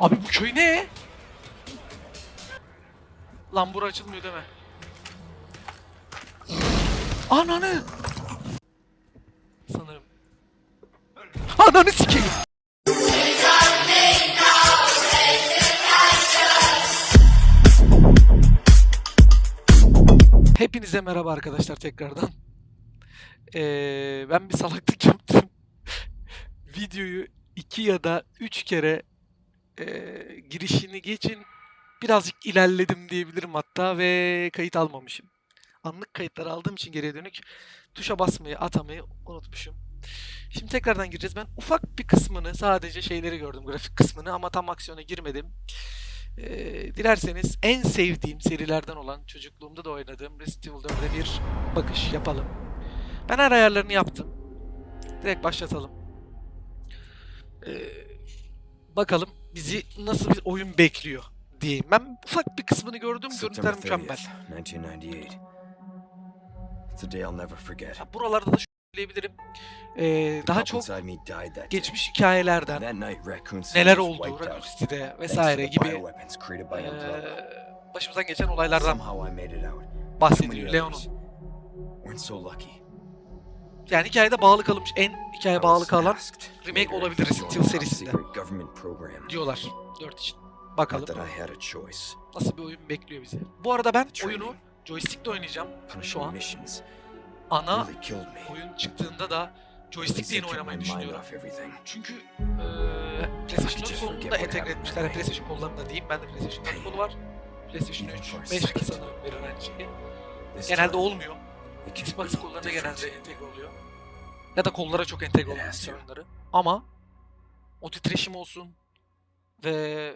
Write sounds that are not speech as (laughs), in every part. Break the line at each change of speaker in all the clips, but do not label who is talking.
Abi bu köy ne? Lan bura açılmıyor deme. Ananı! Sanırım. Ananı sikeyim. Hepinize merhaba arkadaşlar tekrardan. Ee, ben bir salaklık yaptım. (laughs) Videoyu iki ya da üç kere ee, girişini geçin birazcık ilerledim diyebilirim hatta ve kayıt almamışım. Anlık kayıtları aldığım için geriye dönük tuşa basmayı, atamayı unutmuşum. Şimdi tekrardan gireceğiz. Ben ufak bir kısmını sadece şeyleri gördüm, grafik kısmını ama tam aksiyona girmedim. Ee, dilerseniz en sevdiğim serilerden olan çocukluğumda da oynadığım Resident Evil 4'e bir bakış yapalım. Ben her ayarlarını yaptım. Direkt başlatalım. Ee, bakalım bizi nasıl bir oyun bekliyor diyeyim. Ben ufak bir kısmını gördüm. Görüntüler mükemmel.
30th, 1998. It's a day I'll never forget.
Ya buralarda da söyleyebilirim. Ee, daha çok geçmiş hikayelerden neler oldu Raccoon. City'de vesaire gibi ee, başımızdan geçen olaylardan bahsediyor Leon'un. Yani hikayede bağlı kalmış, en hikayeye
I
bağlı kalan remake olabilir Resident Evil serisinde. diyorlar 4 için. Bakalım nasıl bir oyun bekliyor bizi. Bu arada ben oyunu joystickle oynayacağım şu an. Ana oyun çıktığında da joystickle yine oynamayı düşünüyorum. Çünkü eee PlayStation 4
just
kolunu
forget
da
what
entegre etmişler.
that
PlayStation kollarında diyeyim. Ben de PlayStation 4 kolu var. PlayStation
Even
3,
for a
5
second.
sanırım verir aynı şeyi. Genelde olmuyor. Xbox
different.
genelde entegre oluyor. Ya da kollara çok entegre
to.
oyunları. Ama o titreşim olsun ve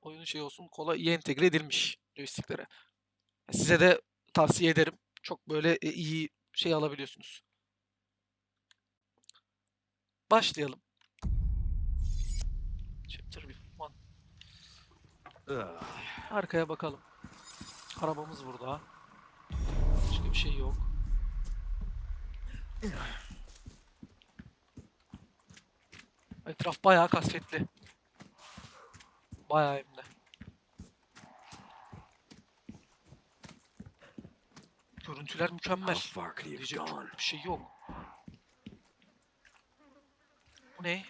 oyunun şey olsun kola iyi entegre edilmiş joysticklere. Size de tavsiye ederim. Çok böyle e, iyi şey alabiliyorsunuz. Başlayalım. Chapter 1. Arkaya bakalım. Arabamız burada. Başka bir şey yok. Etraf bayağı kasvetli. Bayağı hem de. Görüntüler mükemmel. Diyecek çok bir şey yok. Bu ne?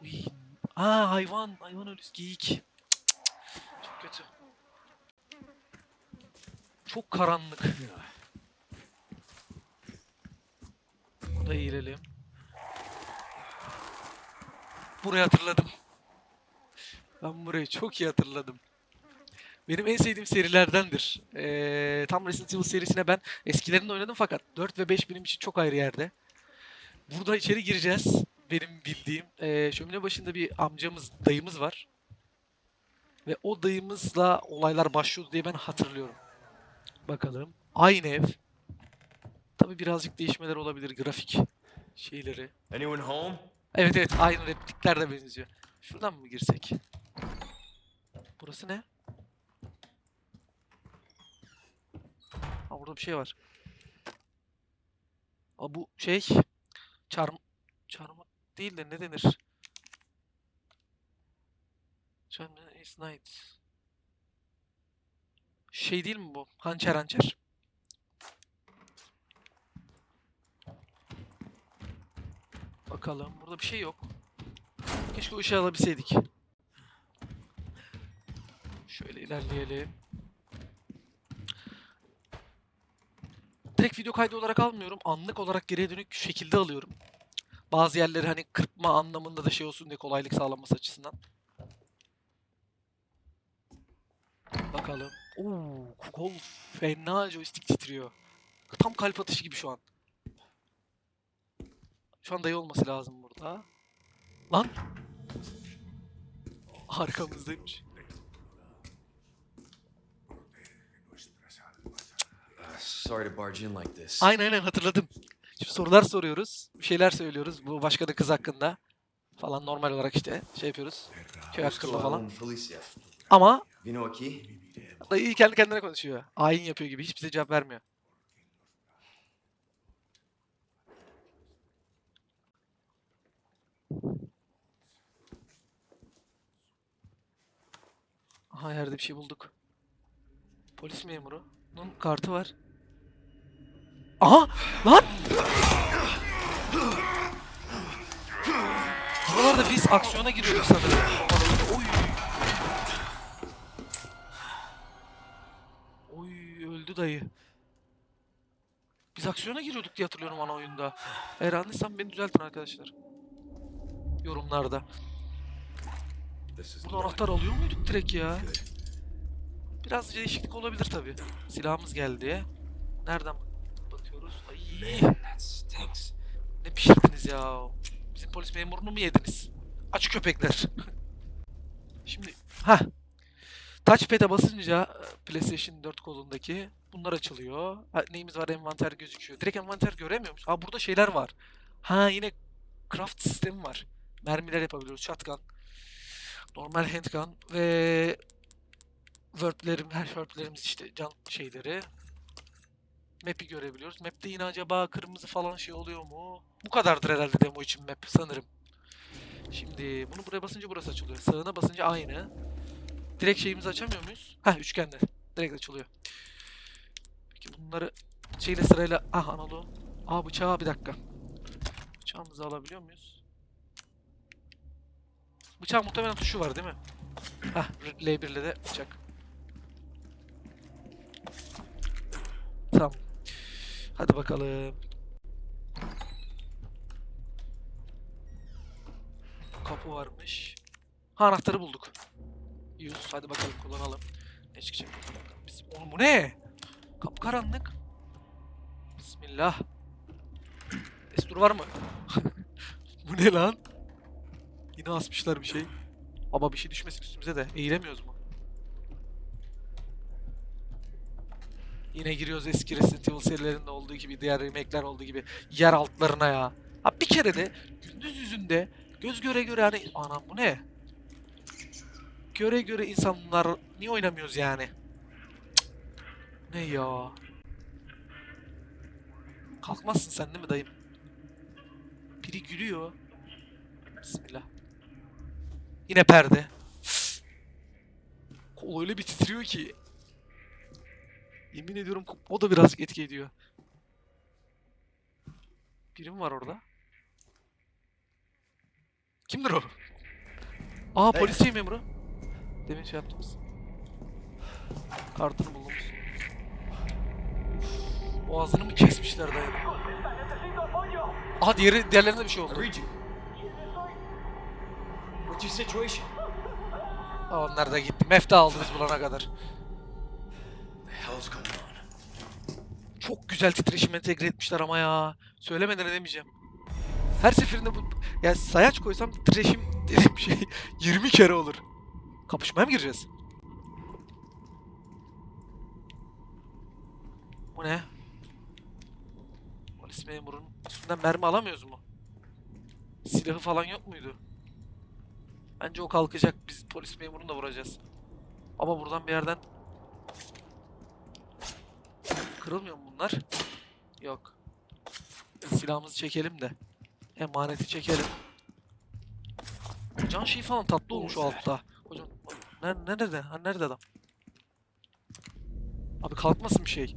Uy. Aa hayvan. Hayvan ölüsü. Geyik. Cık. Çok kötü. Çok karanlık. Burada eğilelim. Burayı hatırladım. Ben burayı çok iyi hatırladım. Benim en sevdiğim serilerdendir. Ee, tam Resident Evil serisine ben eskilerinde oynadım fakat 4 ve 5 benim için çok ayrı yerde. Burada içeri gireceğiz. Benim bildiğim. Ee, şömine başında bir amcamız, dayımız var. Ve o dayımızla olaylar başlıyordu diye ben hatırlıyorum. Bakalım. Aynı ev. Tabi birazcık değişmeler olabilir grafik şeyleri.
Anyone home?
Evet evet aynı replikler de benziyor. Şuradan mı girsek? Burası ne? Ha burada bir şey var. Aa bu şey çarm çarmıh değil de ne denir? Çarmıh is night. Şey değil mi bu? Hançer hançer. Bakalım. Burada bir şey yok. Keşke o ışığı alabilseydik. Şöyle ilerleyelim. Direkt video kaydı olarak almıyorum. Anlık olarak geriye dönük şekilde alıyorum. Bazı yerleri hani kırpma anlamında da şey olsun diye kolaylık sağlanması açısından. Bakalım. Oo, kol fena joystick titriyor. Tam kalp atışı gibi şu an. Şu an dayı olması lazım burada. Lan! Arkamızdaymış.
Sorry to barge in like this.
Aynen aynen hatırladım. Şimdi sorular soruyoruz. Bir şeyler söylüyoruz. Bu başkanın kız hakkında. Falan normal olarak işte şey yapıyoruz. Köy hakkında falan. Ama dayı kendi kendine konuşuyor. Ayin yapıyor gibi. Hiç bize cevap vermiyor. Aha yerde bir şey bulduk. Polis memuru. Bunun kartı var. Aha! Lan! Buralarda biz aksiyona giriyorduk sanırım. Oy! Oy öldü dayı. Biz aksiyona giriyorduk diye hatırlıyorum ana oyunda. Eğer yanlışsam beni düzeltin arkadaşlar. Yorumlarda. Burada anahtar alıyor muyduk direkt ya? Biraz değişiklik olabilir tabi. Silahımız geldi. Nereden bakıyoruz? Ay, ne pişirdiniz ya? Bizim polis memurunu mu yediniz? Aç köpekler. (laughs) Şimdi ha. Touchpad'e basınca e, PlayStation 4 kolundaki bunlar açılıyor. Ha, neyimiz var? Envanter gözüküyor. Direkt envanter göremiyor musun? Ha burada şeyler var. Ha yine craft sistemi var. Mermiler yapabiliyoruz. Shotgun. Normal handgun ve Word'lerim, her Word'lerimiz işte can şeyleri. Map'i görebiliyoruz. Map'te yine acaba kırmızı falan şey oluyor mu? Bu kadardır herhalde demo için map sanırım. Şimdi bunu buraya basınca burası açılıyor. Sağına basınca aynı. Direkt şeyimizi açamıyor muyuz? Heh üçgenle. Direkt açılıyor. Peki bunları şeyle sırayla... Ah analog. Aa bıçağı bir dakika. Bıçağımızı alabiliyor muyuz? Bıçağın muhtemelen tuşu var değil mi? Hah L1 ile de bıçak. Tamam. Hadi bakalım. Kapı varmış. Ha anahtarı bulduk. Yüz. Hadi bakalım kullanalım. Ne çıkacak? Biz... Oğlum bu ne? Kapkaranlık. Bismillah. Destur var mı? (laughs) bu ne lan? Yine asmışlar bir şey. Ama bir şey düşmesin üstümüze de. Eğilemiyoruz mu? Yine giriyoruz eski Resident Evil serilerinde olduğu gibi, diğer remake'ler olduğu gibi yer altlarına ya. Ha bir kere de gündüz yüzünde göz göre göre hani anam bu ne? Göre göre insanlar niye oynamıyoruz yani? Cık. Ne ya? Kalkmazsın sen değil mi dayım? Biri gülüyor. Bismillah. Yine perde. Kol öyle bir titriyor ki. Yemin ediyorum o da birazcık etki ediyor. Biri mi var orada? Kimdir o? Aa polis şey memuru. Demin şey yaptığımız. Kartını buldum. Boğazını mı kesmişler dayı? Aha diğeri, diğerlerinde bir şey oldu.
What's your situation?
Onlar da gitti. Mefta aldınız bulana kadar.
The hell's going on?
Çok güzel titreşim entegre etmişler ama ya. Söylemeden edemeyeceğim. Her seferinde bu... Ya sayaç koysam titreşim dediğim şey (laughs) 20 kere olur. Kapışmaya mı gireceğiz? Bu ne? Polis memurunun üstünden mermi alamıyoruz mu? Silahı falan yok muydu? Bence o kalkacak. Biz polis memurunu da vuracağız. Ama buradan bir yerden Kırılmıyor mu bunlar? Yok. Silahımızı çekelim de. Emaneti çekelim. Can şey falan tatlı olmuş o altta. Hocam ne, nerede? Ha nerede adam? Abi kalkmasın bir şey.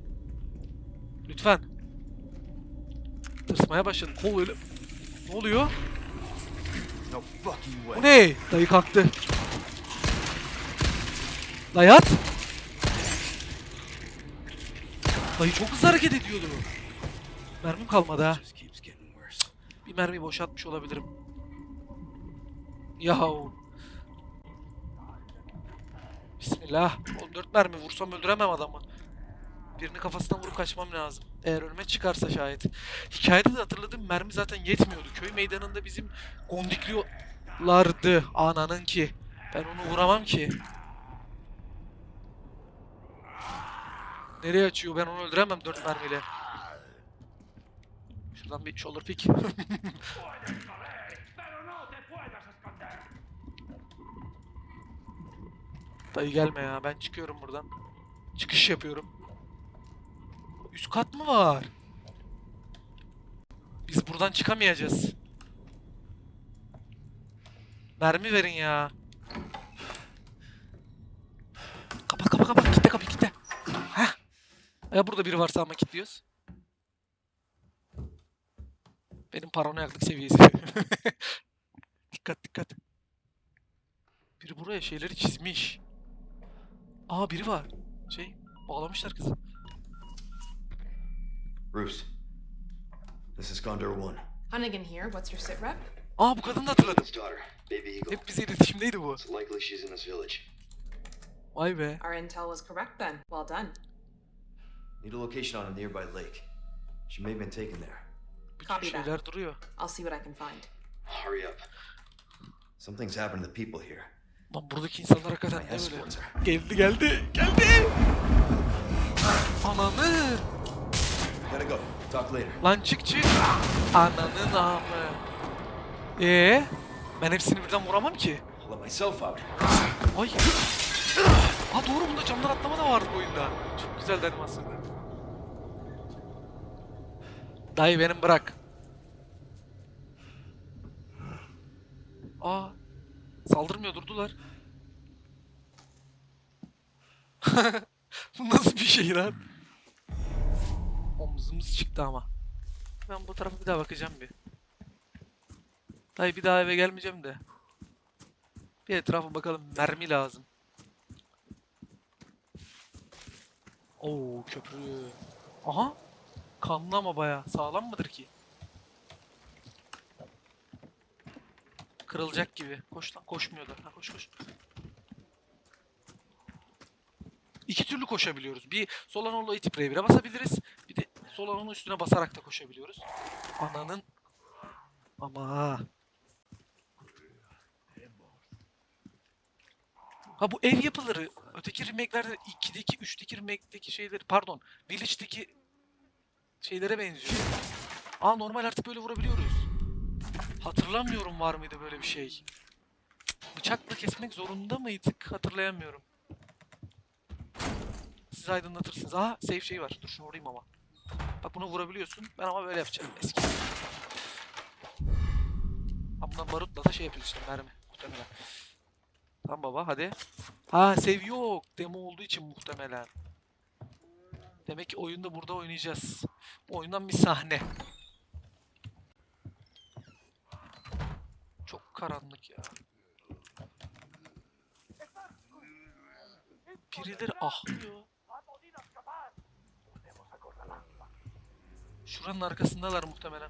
Lütfen. Tırsmaya başladım. Kol öyle... Ne oluyor? Bu ne? Dayı kalktı. Dayı at. Dayı çok hızlı hareket ediyordu. Mermim kalmadı ha. Bir mermi boşaltmış olabilirim. Yahu. Bismillah. 14 mermi vursam öldüremem adamı. Birini kafasından vurup kaçmam lazım. Eğer önüme çıkarsa şayet. Hikayede de hatırladığım mermi zaten yetmiyordu. Köy meydanında bizim gondikliyorlardı. Ananın ki. Ben onu vuramam ki. Nereye açıyor? Ben onu öldüremem 4 mermiyle. Şuradan bir shoulder pick. (laughs) Dayı gelme ya. Ben çıkıyorum buradan. Çıkış yapıyorum. Üst kat mı var? Biz buradan çıkamayacağız. Mermi verin ya. kapa kapa kitle kapıyı kitle. Heh. Ya burada biri varsa ama kilitliyoruz. Benim paranoyaklık seviyesi. (laughs) dikkat dikkat. Biri buraya şeyleri çizmiş. Aa biri var. Şey bağlamışlar kızı.
Bruce. This is Gondor One.
Hunnigan here. What's your sit rep?
Aa bu kadını da hatırladım.
His daughter, Baby Eagle.
Hep bize iletişimdeydi bu.
It's likely she's in this village.
Vay be.
Our intel was correct then. Well done.
Need a location on a nearby lake. She may have been taken there.
Bütün
Copy that.
şeyler duruyor.
I'll see what I can find.
Hurry up.
Something's happened to the people here.
Lan buradaki insanlar hakikaten
My
ne böyle?
escorts are.
Geldi geldi geldi. Ananı.
Go. Talk later.
Lan çık çık. Ananın amı. Ee, ben hepsini birden vuramam ki.
Let myself out.
Ay. Ha doğru bunda camdan atlama da vardı bu oyunda. Çok güzel animasyonu. Dayı benim bırak. Aa. Saldırmıyor durdular. (laughs) bu nasıl bir şey lan? Omzumuz çıktı ama. Ben bu tarafa bir daha bakacağım bir. Dayı bir daha eve gelmeyeceğim de. Bir etrafa bakalım. Mermi lazım. Oo köprü. Aha. Kanlı ama baya. Sağlam mıdır ki? Kırılacak gibi. Koş lan koşmuyor da. Ha, koş koş. İki türlü koşabiliyoruz. Bir sol anonla itip R1'e basabiliriz. Bir de sol anonun üstüne basarak da koşabiliyoruz. Ananın. Ama. Ha bu ev yapıları öteki remake'lerde 2'deki 3'teki remake'deki şeyleri pardon Village'deki şeylere benziyor. Aa normal artık böyle vurabiliyoruz. Hatırlamıyorum var mıydı böyle bir şey. Bıçakla kesmek zorunda mıydık hatırlayamıyorum. Siz aydınlatırsınız. Aa save şey var. Dur şunu vurayım ama. Bak buna vurabiliyorsun. Ben ama böyle yapacağım eski. Bundan barutla da şey yapıyoruz işte mermi. Muhtemelen. Tamam baba hadi. Ha save yok. Demo olduğu için muhtemelen. Demek ki oyunda burada oynayacağız. Bu oyundan bir sahne. Çok karanlık ya. Birileri ahlıyor. Şuranın arkasındalar muhtemelen.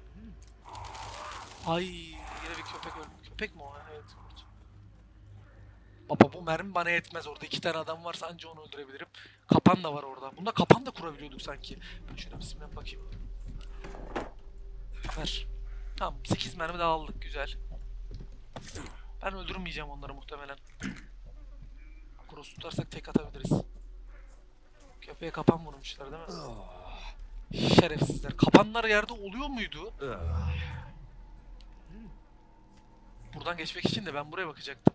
Ay yine bir köpek öldü. Köpek mi o? Evet. Baba bu mermi bana yetmez. Orada iki tane adam varsa anca onu öldürebilirim. Kapan da var orada. Bunda kapan da kurabiliyorduk sanki. Ben şöyle bismillah bakayım. Ver. Tamam 8 mermi daha aldık. Güzel. Ben öldürmeyeceğim onları muhtemelen. Cross tutarsak tek atabiliriz. Köpeğe kapan vurmuşlar değil mi? Şerefsizler. Kapanlar yerde oluyor muydu? Buradan geçmek için de ben buraya bakacaktım.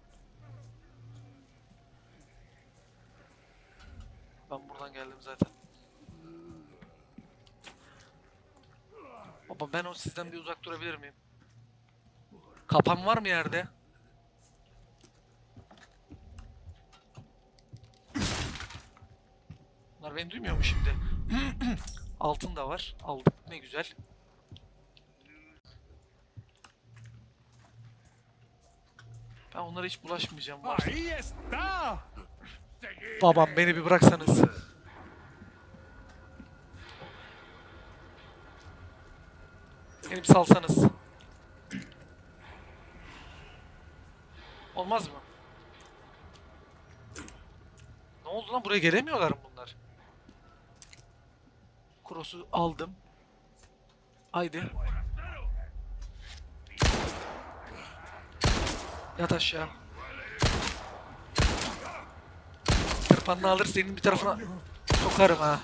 Ben buradan geldim zaten. Baba ben o sizden bir uzak durabilir miyim? Kapan var mı yerde? Bunlar beni duymuyor mu şimdi? (clears throat) Altın da var. Aldık. Ne güzel. Ben onlara hiç bulaşmayacağım. Babam beni bir bıraksanız. Beni bir salsanız. Olmaz mı? Ne oldu lan? Buraya gelemiyorlar mı? Cross'u aldım. Haydi. Yat aşağı. Tırpanını alır senin bir tarafına sokarım ha.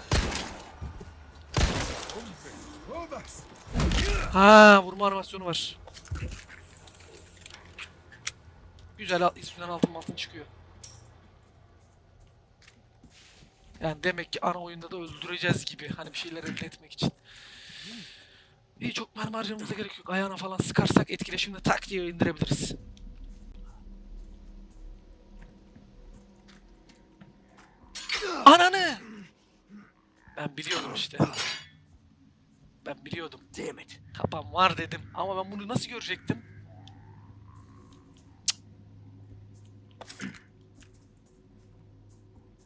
Ha vurma animasyonu var. Güzel üstünden altın altın çıkıyor. Yani demek ki ana oyunda da öldüreceğiz gibi. Hani bir şeyler elde etmek için. İyi çok mermi harcamamıza gerek yok. Ayağına falan sıkarsak etkileşimle tak diye indirebiliriz. Ananı! Ben biliyordum işte. Ben biliyordum. Demet. Kapan var dedim. Ama ben bunu nasıl görecektim?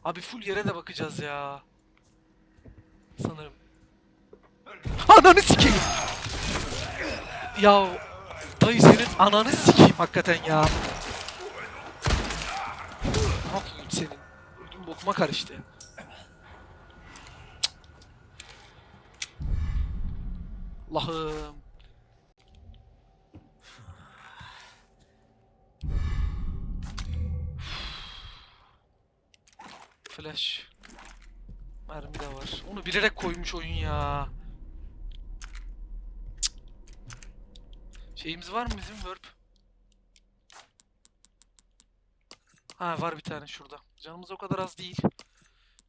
Abi full yere de bakacağız ya. Sanırım. Ananı sikeyim. Ya dayı senin ananı sikeyim hakikaten ya. Ne yapayım senin? Ödüm bokuma karıştı. Allah'ım. Flash. Mermi de var. Onu bilerek koymuş oyun ya. Şeyimiz var mı bizim Verb? Ha var bir tane şurada. Canımız o kadar az değil.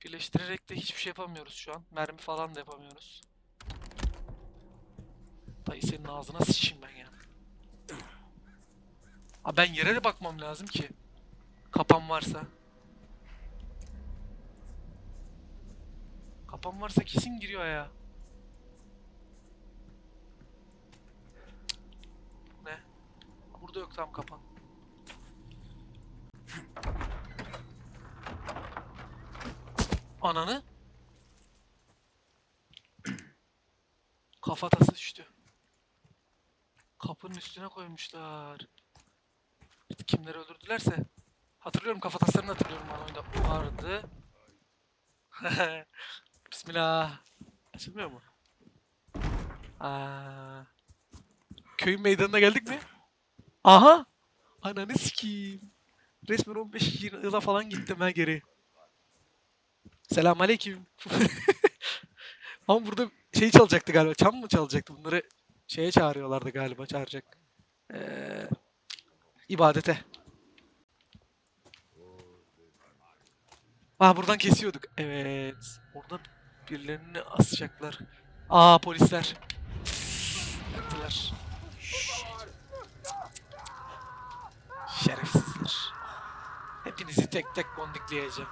Birleştirerek de hiçbir şey yapamıyoruz şu an. Mermi falan da yapamıyoruz. Dayı senin ağzına sıçayım ben ya. Ha ben yere de bakmam lazım ki. Kapan varsa. Kapan varsa kesin giriyor ya. Ne? Burada yok tam kapan. Ananı. Kafatası düştü. Kapının üstüne koymuşlar. Kimleri öldürdülerse. Hatırlıyorum kafataslarını hatırlıyorum ben oyunda vardı. (laughs) Bismillah. Açılmıyor mu? Aa. Köyün meydanına geldik mi? Aha! Ananı sikeyim. Resmen 15 yıla falan gittim ben geri. Selamünaleyküm. (laughs) Ama burada şey çalacaktı galiba. Çam mı çalacaktı? Bunları şeye çağırıyorlardı galiba çağıracak. Ee, ibadete. Aa buradan kesiyorduk. Evet. Orada birilerini asacaklar. Aa polisler. Yaptılar. Şerefsizler. Hepinizi tek tek bondikleyeceğim.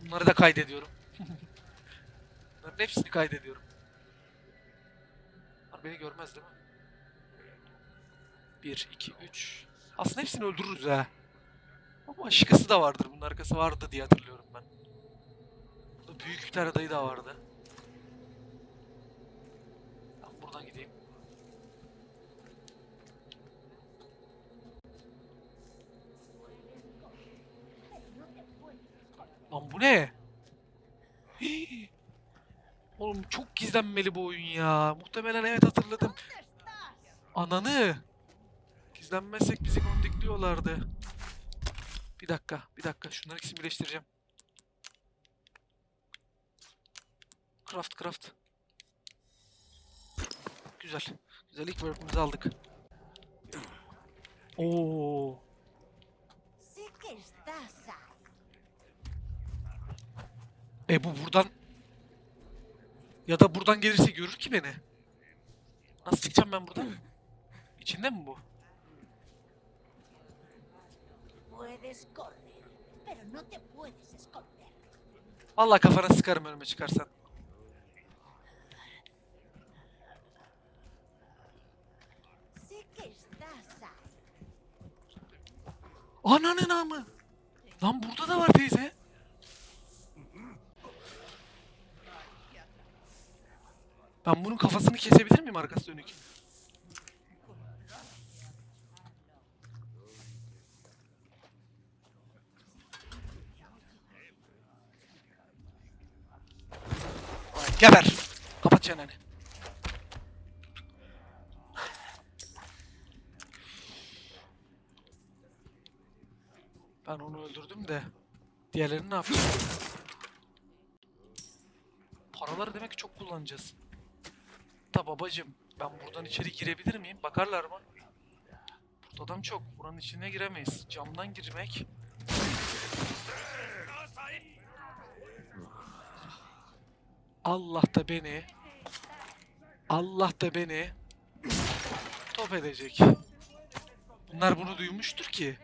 Bunları da kaydediyorum. (laughs) Bunların hepsini kaydediyorum. Bunlar beni görmez değil mi? 1, 2, 3. Aslında hepsini öldürürüz ha. Ama şıkası da vardır. Bunun arkası vardı diye hatırlıyorum ben. Büyük bir tane dayı da vardı. Ben buradan gideyim. Lan bu ne? (gasps) Oğlum çok gizlenmeli bu oyun ya. Muhtemelen evet hatırladım. Ananı. Gizlenmezsek bizi kondikliyorlardı. Bir dakika, bir dakika. Şunları ikisini birleştireceğim. Craft, craft. Güzel. Güzel ilk work'ümüzü aldık. Oo. E bu buradan ya da buradan gelirse görür ki beni. Nasıl çıkacağım ben buradan? İçinde mi bu?
Puedes.
Vallahi kafana sıkarım önüme çıkarsan. Ananın amı. Lan burada da var teyze. Ben bunun kafasını kesebilir miyim arkası dönük? Geber. Kapat çeneni. Ben öldürdüm de diğerlerini ne yapacağım? Paraları demek ki çok kullanacağız. Da babacım ben buradan içeri girebilir miyim? Bakarlar mı? Burada adam çok. Buranın içine giremeyiz. Camdan girmek. Allah da beni Allah da beni top edecek. Bunlar bunu duymuştur ki.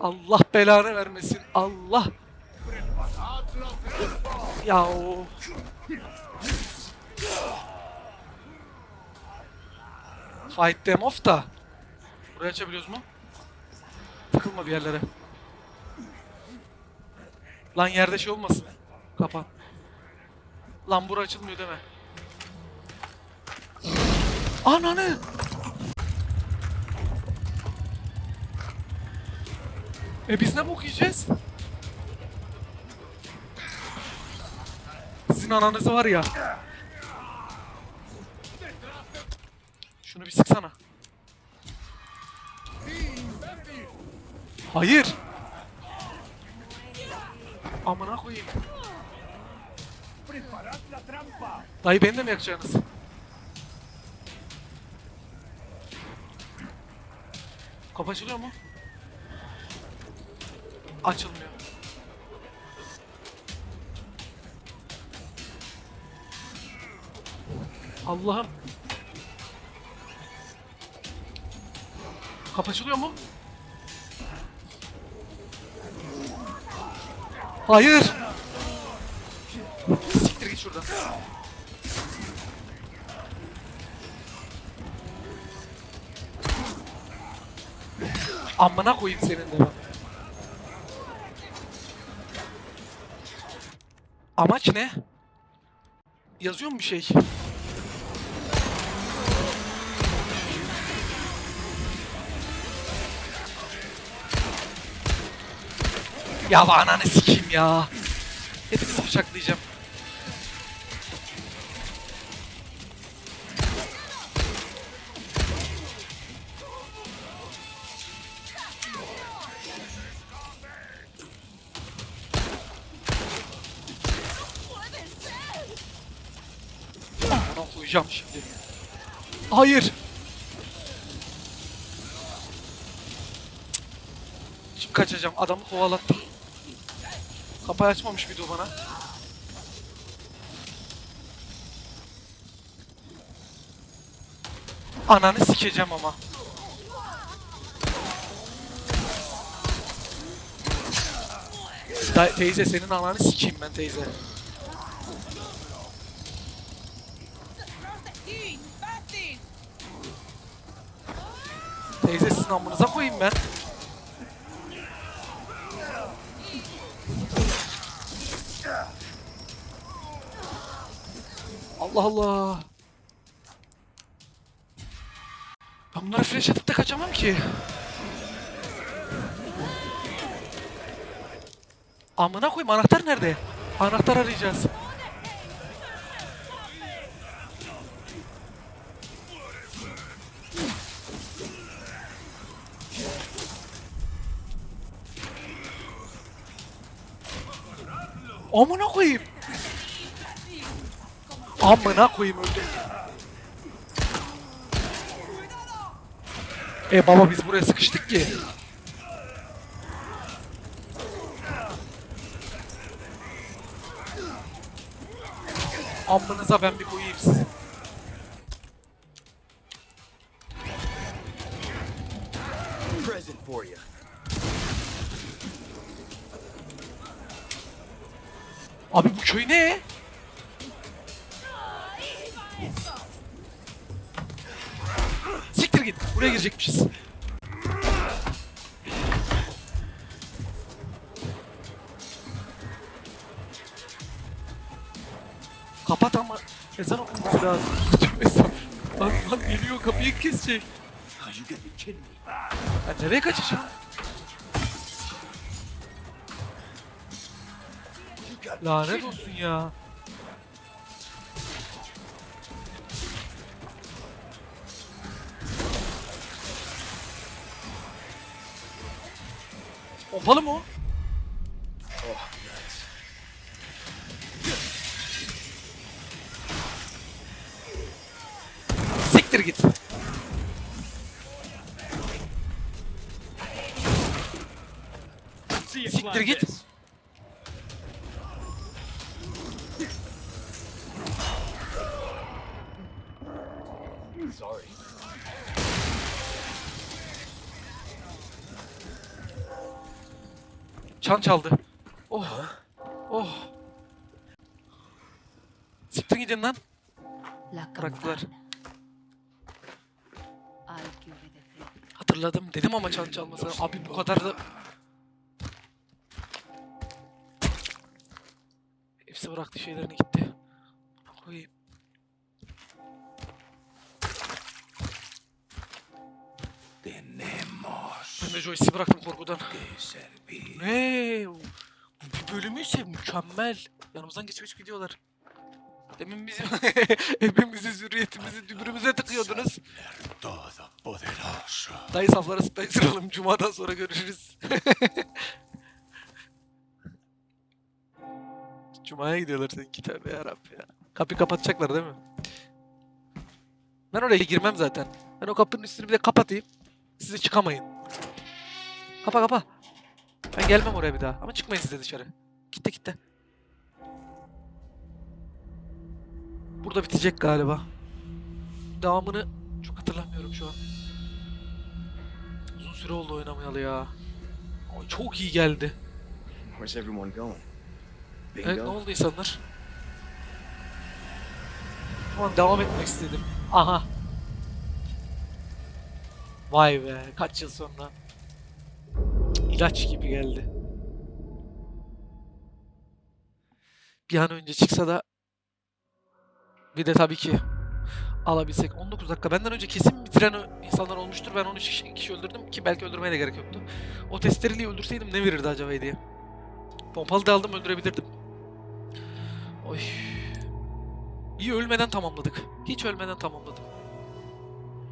Allah belanı vermesin. Allah. Ya o. Fight them off da. Burayı açabiliyoruz mu? Tıkılma bir yerlere. Lan yerde şey olmasın. Kapan. Lan bura açılmıyor deme. Ananı! E biz ne bok yiyeceğiz? Sizin ananızı var ya. Şunu bir sıksana. Hayır. Amına koyayım. Dayı beni de mi yakacaksınız? Kapı açılıyor mu? Açılmıyor. Allah'ım. Kapı açılıyor mu? Hayır. Siktir git şuradan. Amına koyayım senin de ben. Amaç ne? Yazıyor mu bir şey? Ya ananı sikeyim ya. Hepinizi bıçaklayacağım. Ona koyacağım şimdi. Hayır. Şimdi kaçacağım. Adamı kovalattım. Kapıyı açmamış bir bana. Ananı sikeceğim ama. Da teyze senin ananı sikeyim ben teyze. Teyze sizin amınıza koyayım ben. Allah Allah. Ben bunları flash atıp da kaçamam ki. Amına koyayım anahtar nerede? Anahtar arayacağız. Amına koyayım. Amına koyayım öldüm. E baba biz buraya sıkıştık ki. Amınıza ben bir koyayım sizi. Köy ne? Siktir git. Buraya girecekmişiz. Kapat ama ezan okunması lazım. Estağfurullah. Lan lan geliyor kapıyı kesecek. Ben nereye kaçacağım? Lanet olsun ya. Pompalı mı o?
Oh, nice.
Siktir git. Siktir git. Çan çaldı. Oh. Oh. Siktir gidin lan.
La
Bıraktılar. Hatırladım dedim ama çan çalmasa. Abi bu kadar da... Hepsi bıraktı şeylerini gitti. Koyayım. De joystick'i bıraktım korkudan. Ne? Bu bir bölümü ise mükemmel. Yanımızdan geçip gidiyorlar. Demin bizim (laughs) hepimizi zürriyetimizi dübürümüze tıkıyordunuz. Dayı saflara Spencer alalım. Cuma'dan sonra görüşürüz. (laughs) Cuma'ya gidiyorlar seninki tövbe yarabbim ya. Kapıyı kapatacaklar değil mi? Ben oraya girmem zaten. Ben o kapının üstünü bir de kapatayım. Siz de çıkamayın. Kapa kapa. Ben gelmem oraya bir daha. Ama çıkmayın siz de dışarı. Gitti gitti. Burada bitecek galiba. Devamını çok hatırlamıyorum şu an. Uzun süre oldu oynamayalı ya. Ama çok iyi geldi.
Where's everyone going?
Evet ne oldu insanlar? Şu an devam etmek istedim. Aha. Vay be kaç yıl sonra. İlaç gibi geldi. Bir an önce çıksa da bir de tabii ki alabilsek 19 dakika benden önce kesin bitiren insanlar olmuştur. Ben 13 kişi, kişi öldürdüm ki belki öldürmeye de gerek yoktu. O testereliği öldürseydim ne verirdi acaba diye. Pompalı da aldım öldürebilirdim. Oy. İyi ölmeden tamamladık. Hiç ölmeden tamamladım.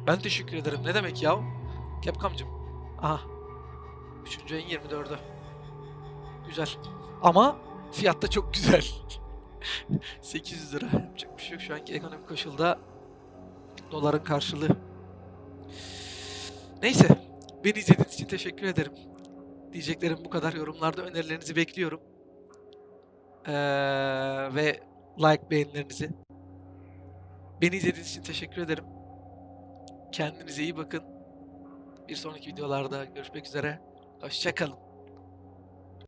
Ben teşekkür ederim. Ne demek ya? Capcom'cım. Aha. Üçüncü ayın 24'ü. Güzel. Ama fiyat da çok güzel. (laughs) 800 lira. Yapacak bir şey yok şu anki ekonomik koşulda. Doların karşılığı. Neyse. Beni izlediğiniz için teşekkür ederim. Diyeceklerim bu kadar. Yorumlarda önerilerinizi bekliyorum. Ee, ve like beğenilerinizi. Beni izlediğiniz için teşekkür ederim. Kendinize iyi bakın. Bir sonraki videolarda görüşmek üzere. Hoşçakalın.